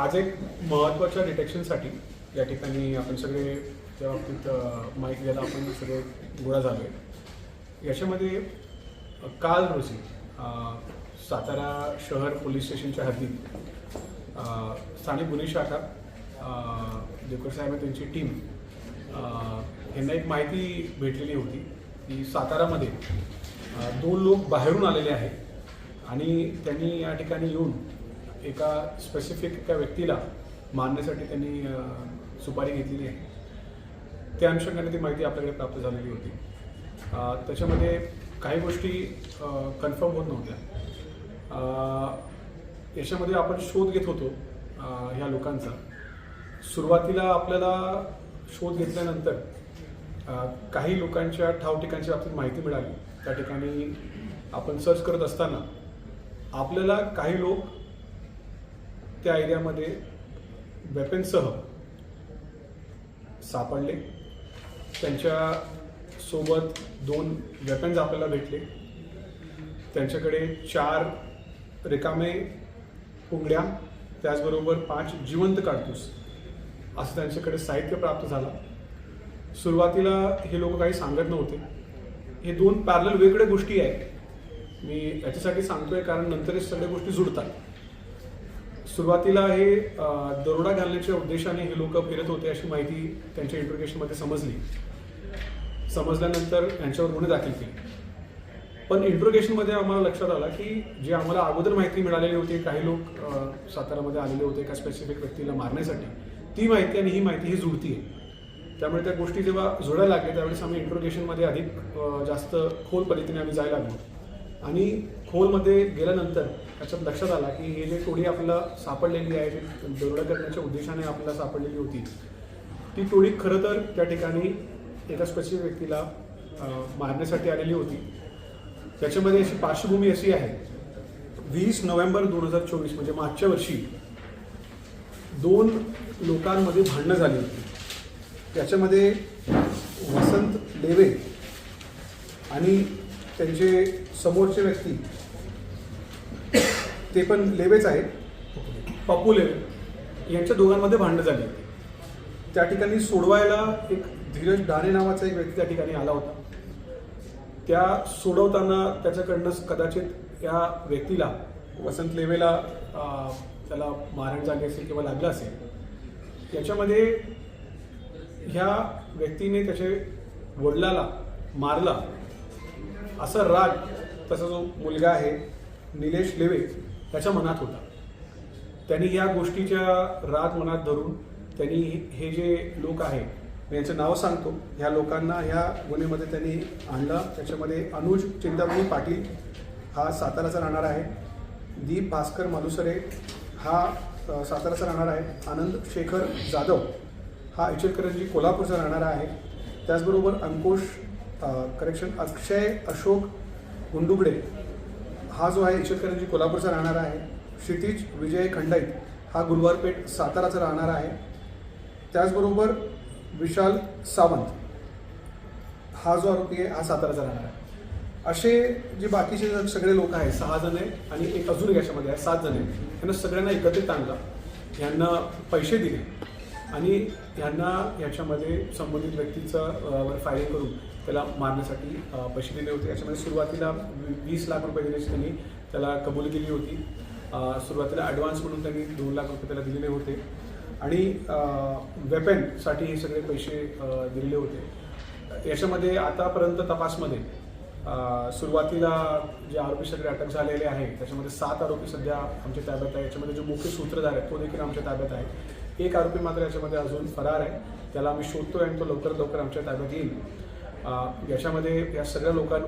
आज एक महत्त्वाच्या डिटेक्शनसाठी या ठिकाणी आपण सगळे त्या बाबतीत माहिती द्यायला आपण सगळे गोळा झालो आहे याच्यामध्ये काल रोजी सातारा शहर पोलीस स्टेशनच्या हद्दीत स्थानिक गुन्हे शाखा देवकर साहेब त्यांची टीम यांना एक माहिती भेटलेली होती की सातारामध्ये दोन लोक बाहेरून आलेले आहेत आणि त्यांनी या ठिकाणी येऊन एका स्पेसिफिक एका व्यक्तीला मारण्यासाठी त्यांनी सुपारी घेतलेली आहे. त्या अनुषंगाने ती माहिती आपल्याकडे प्राप्त झालेली होती. त्याच्यामध्ये काही गोष्टी कन्फर्म होत नव्हत्या. याच्यामध्ये आपण शोध घेत होतो ह्या लोकांचा. सुरुवातीला आपल्याला शोध घेतल्यानंतर काही लोकांच्या ठाव ठिकाणच्या बाबतीत माहिती मिळाली. त्या ठिकाणी आपण सर्च करत असताना आपल्याला काही लोक त्या एरियामध्ये वेपनसह सापडले त्यांच्यासोबत दोन वेपन्स आपल्याला भेटले. त्यांच्याकडे चार रिकामे पुंगड्या त्याचबरोबर पाच जिवंत काढतूस असं त्यांच्याकडे साहित्य प्राप्त झालं. सुरुवातीला हे लोक काही सांगत नव्हते. हे दोन पॅरल वेगळ्या गोष्टी आहेत. मी याच्यासाठी सांगतोय कारण नंतर हे सगळ्या गोष्टी जुडतात. सुरुवातीला हे दरोडा घालण्याच्या उद्देशाने हे लोक फिरत होते अशी माहिती त्यांच्या इंट्रोगेशनमध्ये समजली. समजल्यानंतर यांच्यावर गुन्हे दाखल केले. पण इंट्रोगेशनमध्ये आम्हाला लक्षात आलं की जे आम्हाला अगोदर माहिती मिळालेली होती काही लोक सातारामध्ये आलेले होते एका स्पेसिफिक व्यक्तीला मारण्यासाठी ती माहिती आणि ही माहिती ही जुळतीये. त्यामुळे त्या गोष्टी जेव्हा जुळायला लागल्या त्यावेळेस आम्ही इंट्रोगेशनमध्ये अधिक जास्त खोल पद्धतीने आम्ही जायला लागलो. आणि खोलमध्ये गेल्यानंतर त्याच्यात लक्षात आला की हे जे टोळी आपल्याला सापडलेली आहे जी दरोडा करण्याच्या उद्देशाने आपल्याला सापडलेली होती ती टोळी खरं तर त्या ठिकाणी एका स्पेसिफिक व्यक्तीला मारण्यासाठी आलेली होती. त्याच्यामध्ये अशी पार्श्वभूमी अशी आहे वीस नोव्हेंबर दोन हजार चोवीस म्हणजे मागच्या वर्षी दोन लोकांमध्ये भांडणं झाली होती. त्याच्यामध्ये वसंत लेवे आणि त्यांचे समोरचे व्यक्ती ते पण लेवेच आहेत. पप्पू लेवे. यांच्या दोघांमध्ये भांडणं झाली होती. त्या ठिकाणी सोडवायला एक धीरज डाणे नावाचा एक व्यक्ती त्या ठिकाणी आला होता. त्या सोडवताना त्याच्याकडनं कदाचित या व्यक्तीला वसंत लेवेला त्याला मारण झाली असेल किंवा लागलं असेल. याच्यामध्ये ह्या व्यक्तीने त्याचे वडिलाला मारला. असा राग तसा जो मुलगा आहे निलेश लेवे त्याच्या मनात होता. त्यांनी या गोष्टीच्या राग मनात धरून त्यांनी हे जे लोक आहे मी याचं नाव सांगतो ह्या लोकांना ह्या गुन्ह्यामध्ये त्यांनी आणलं. त्याच्यामध्ये अनुज चिंतामणी पाटील हा साताराचा राहणार आहे. दीप भास्कर मालुसरे हा साताराचा राहणार आहे. आनंद शेखर जाधव हा इचलकरंजी कोल्हापूरचा राहणारा आहे. त्याचबरोबर अंकुश करेक्शन अक्षय अशोक गुंडुगडे हा जो आहे इचलकरंजी कोल्हापूरचा राहणार आहे. क्षितिज विजय खंडाईत हा गुरुवारपेठ साताराचा राहणार आहे. त्याचबरोबर विशाल सावंत हा जो आरोपी आहे हा साताराचा राहणार आहे. असे जे बाकीचे सगळे लोक आहेत सहा जण आहे आणि एक अजून याच्यामध्ये आहे सात जण आहे यांना सगळ्यांना एकत्रित आणलं. यांना पैसे दिले. आणि यांना याच्यामध्ये संबंधित व्यक्तीचं फायरिंग करून त्याला मारण्यासाठी पैसे दिले होते. याच्यामध्ये सुरुवातीला वी- वीस लाख रुपये देण्याची त्यांनी. त्याला कबुली केली होती. सुरुवातीला ॲडव्हान्स म्हणून त्यांनी दोन लाख रुपये त्याला दिलेले होते. आणि वेपनसाठी हे सगळे पैसे दिलेले होते. याच्यामध्ये आतापर्यंत तपासमध्ये सुरुवातीला जे आरोपी सगळे अटक झालेले आहे त्याच्यामध्ये सात आरोपी सध्या आमच्या ताब्यात आहे याच्यामध्ये जो मुख्य सूत्रधार आहे तो देखील आमच्या ताब्यात आहे. एक आरोपी मात्र याच्यामध्ये अजून फरार आहे. त्याला आम्ही शोधतोय आणि तो लवकरात लवकर आमच्या ताब्यात येईल. याच्यामध्ये या सगळ्या लोकांना